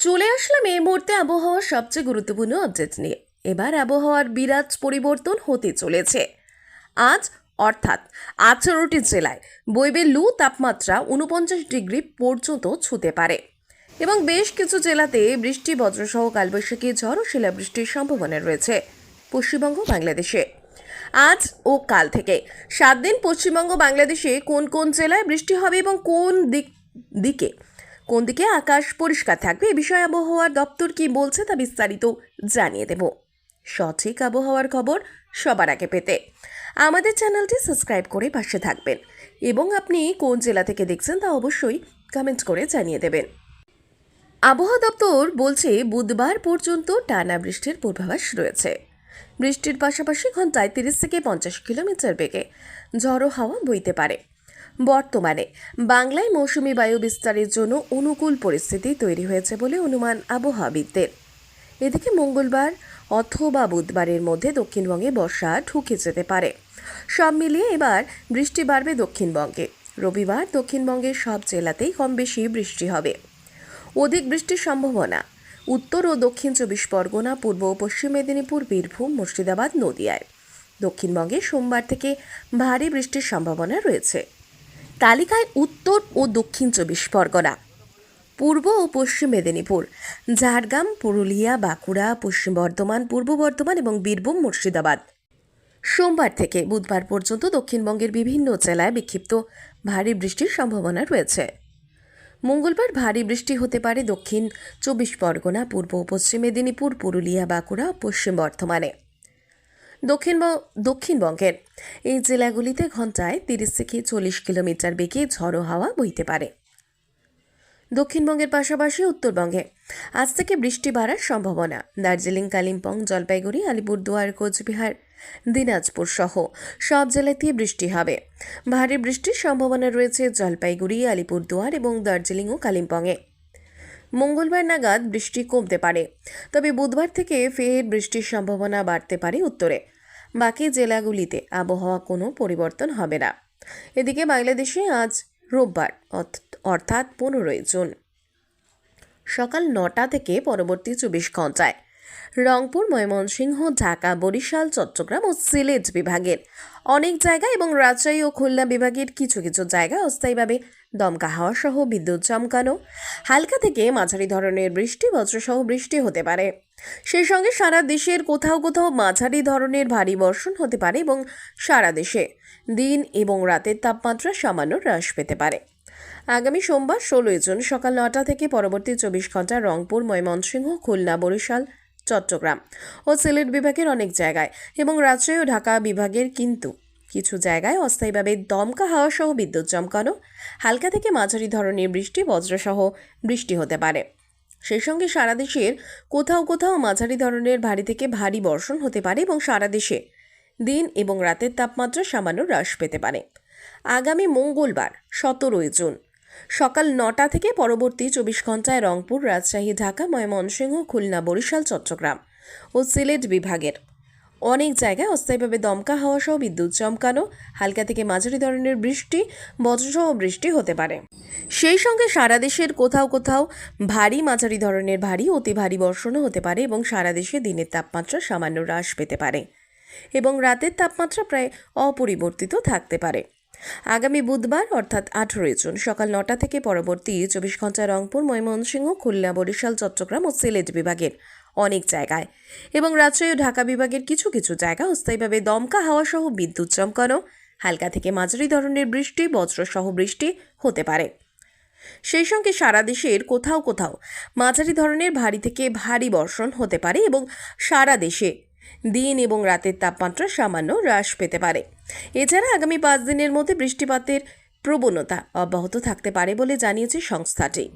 চলে আসলাম এই মুহূর্তে আবহাওয়ার সবচেয়ে গুরুত্বপূর্ণ আপডেট নিয়ে। এবার আবহাওয়ার বিরাট পরিবর্তন হতে চলেছে। আজ, অর্থাৎ আঠারোটি জেলায় বইবে লু তাপমাত্রা উনপঞ্চাশ ডিগ্রি পর্যন্ত ছুতে পারে এবং বেশ কিছু জেলাতে বৃষ্টি, বজ্রসহ কালবৈশাখী ঝড় ও শিলাবৃষ্টির সম্ভাবনা রয়েছে পশ্চিমবঙ্গ বাংলাদেশে। আজ ও কাল থেকে সাত দিন পশ্চিমবঙ্গ বাংলাদেশে কোন কোন জেলায় বৃষ্টি হবে এবং কোন দিক দিকে কোন দিকে আকাশ পরিষ্কার থাকবে এ বিষয়ে আবহাওয়ার দপ্তর কি বলছে তা বিস্তারিত জানিয়ে দেব। সঠিক আবহাওয়ার খবর সবার আগে পেতে আমাদের চ্যানেলটি সাবস্ক্রাইব করে পাশে থাকবেন এবং আপনি কোন জেলা থেকে দেখছেন তা অবশ্যই কমেন্ট করে জানিয়ে দেবেন। আবহাওয়া দপ্তর বলছে বুধবার পর্যন্ত টানা বৃষ্টির পূর্বাভাস রয়েছে। বৃষ্টির পাশাপাশি ঘন্টায় তিরিশ থেকে পঞ্চাশ কিলোমিটার বেগে ঝড়ো হাওয়া বইতে পারে। বর্তমানে। বাংলায় মৌসুমি বায়ু বিস্তারের জন্য অনুকূল পরিস্থিতি তৈরি হয়েছে বলে অনুমান আবহাওয়াবিদদের। এদিকে মঙ্গলবার অথবা বুধবারের মধ্যে দক্ষিণবঙ্গে বর্ষা ঢুকে যেতে পারে। সব মিলিয়ে এবার বৃষ্টি বাড়বে দক্ষিণবঙ্গে। রবিবার দক্ষিণবঙ্গের সব জেলাতেই কম বেশি বৃষ্টি হবে। অধিক বৃষ্টির সম্ভাবনা। উত্তর ও দক্ষিণ চব্বিশ পরগনা, পূর্ব ও পশ্চিম মেদিনীপুর, বীরভূম, মুর্শিদাবাদ, নদিয়ায়। দক্ষিণবঙ্গে সোমবার থেকে ভারী বৃষ্টির সম্ভাবনা রয়েছে। তালিকায় উত্তর ও দক্ষিণ চব্বিশ পরগনা, পূর্ব ও পশ্চিম মেদিনীপুর, ঝাড়গ্রাম, পুরুলিয়া, বাঁকুড়া, পশ্চিম বর্ধমান, পূর্ব বর্ধমান এবং বীরভূম, মুর্শিদাবাদ। সোমবার থেকে বুধবার পর্যন্ত দক্ষিণবঙ্গের বিভিন্ন জেলায় বিক্ষিপ্ত ভারী বৃষ্টির সম্ভাবনা রয়েছে। মঙ্গলবার ভারী বৃষ্টি হতে পারে দক্ষিণ চব্বিশ পরগনা, পূর্ব ও পশ্চিম মেদিনীপুর, পুরুলিয়া, বাঁকুড়া, পশ্চিম বর্ধমানে। দক্ষিণ দক্ষিণবঙ্গের। এই জেলাগুলিতে ঘন্টায় তিরিশ থেকে চল্লিশ কিলোমিটার বেগে ঝড়ো হাওয়া বইতে পারে। দক্ষিণবঙ্গের পাশাপাশি উত্তরবঙ্গে আজ থেকে বৃষ্টি বাড়ার সম্ভাবনা। দার্জিলিং, কালিম্পং, জলপাইগুড়ি, আলিপুরদুয়ার, কোচবিহার, দিনাজপুর সহ সব জেলাতেই বৃষ্টি হবে। ভারী বৃষ্টির সম্ভাবনা রয়েছে জলপাইগুড়ি, আলিপুরদুয়ার এবং দার্জিলিং ও কালিম্পংয়ে। মঙ্গলবার নাগাদ বৃষ্টি কমতে পারে। তবে বুধবার থেকে ফের বৃষ্টির সম্ভাবনা বাড়তে পারে উত্তরে। বাকি জেলাগুলিতে আবহাওয়া কোনো পরিবর্তন হবে না। এদিকে বাংলাদেশে আজ রোববার, অর্থ- অর্থাৎ পনেরোই জুন। সকাল নটা থেকে পরবর্তী চব্বিশ ঘন্টায় রংপুর, ময়মনসিংহ, ঢাকা, বরিশাল, চট্টগ্রাম ও সিলেট বিভাগের অনেক জায়গা এবং রাজশাহী ও খুলনা বিভাগের কিছু কিছু জায়গায় অস্থায়ীভাবে দমকা হাওয়া সহ বিদ্যুৎ চমকানো, হালকা থেকে মাঝারি ধরনের বৃষ্টি, বজ্রসহ বৃষ্টি হতে পারে। সেই সঙ্গে সারা দেশের কোথাও কোথাও মাঝারি ধরনের ভারী বর্ষণ হতে পারে এবং সারা দেশে দিন এবং রাতের তাপমাত্রা সামান্য হ্রাস পেতে পারে। আগামী সোমবার ষোলোই জুন সকাল নটা থেকে পরবর্তী চব্বিশ ঘণ্টা রংপুর, ময়মনসিংহ, খুলনা, বরিশাল, চট্টগ্রাম ও সিলেট বিভাগের অনেক জায়গায় এবং রাজশাহী ও ঢাকা বিভাগের কিন্তু কিছু জায়গায় অস্থায়ীভাবে দমকা হাওয়া সহ বিদ্যুৎ চমকানো, হালকা থেকে মাঝারি ধরনের বৃষ্টি, বজ্রসহ বৃষ্টি হতে পারে। সেই সঙ্গে সারা দেশের কোথাও কোথাও মাঝারি ধরনের ভারী থেকে ভারী বর্ষণ হতে পারে এবং সারা দেশে দিন এবং রাতের তাপমাত্রা সামান্য হ্রাস পেতে পারে। আগামী মঙ্গলবার, সতেরোই জুন, সকাল নটা থেকে পরবর্তী চব্বিশ ঘন্টায় রংপুর, রাজশাহী, ঢাকা, ময়মনসিংহ, খুলনা, বরিশাল, চট্টগ্রাম ও সিলেট বিভাগের অনেক জায়গায় অস্থায়ীভাবে দমকা হাওয়া সহ বিদ্যুৎ চমকানো, হালকা থেকে মাঝারি ধরনের বৃষ্টি, বজ্রসহ বৃষ্টি হতে পারে। সেই সঙ্গে সারা দেশের কোথাও কোথাও ভারী মাঝারি ধরনের ভারী, অতি ভারী বর্ষণও হতে পারে এবং সারা দেশে দিনের তাপমাত্রা সামান্য হ্রাস পেতে পারে এবং রাতের তাপমাত্রা প্রায় অপরিবর্তিত থাকতে পারে। আগামী বুধবার, অর্থাৎ আঠেরোই জুন, সকাল নটা থেকে পরবর্তী চব্বিশ ঘণ্টা রংপুর, ময়মনসিংহ, খুলনা, বরিশাল, চট্টগ্রাম ও সিলেট বিভাগের অনেক জায়গায়। এবং রাজশাহী ও ঢাকা বিভাগের কিছু কিছু জায়গা অস্থায়ীভাবে দমকা হাওয়া সহ বিদ্যুৎ চমকানো, হালকা থেকে মাঝারি ধরনের বৃষ্টি, বজ্রসহ বৃষ্টি হতে পারে। সেই সঙ্গে সারা দেশের কোথাও কোথাও মাঝারি ধরনের ভারী থেকে ভারী বর্ষণ হতে পারে এবং সারা দেশে দিন এবং রাতের তাপমাত্রা সামান্য হ্রাস পেতে পারে। এছাড়া আগামী পাঁচ দিনের মধ্যে বৃষ্টিপাতের প্রবণতা অব্যাহত থাকতে পারে বলে জানিয়েছে সংস্থাটি।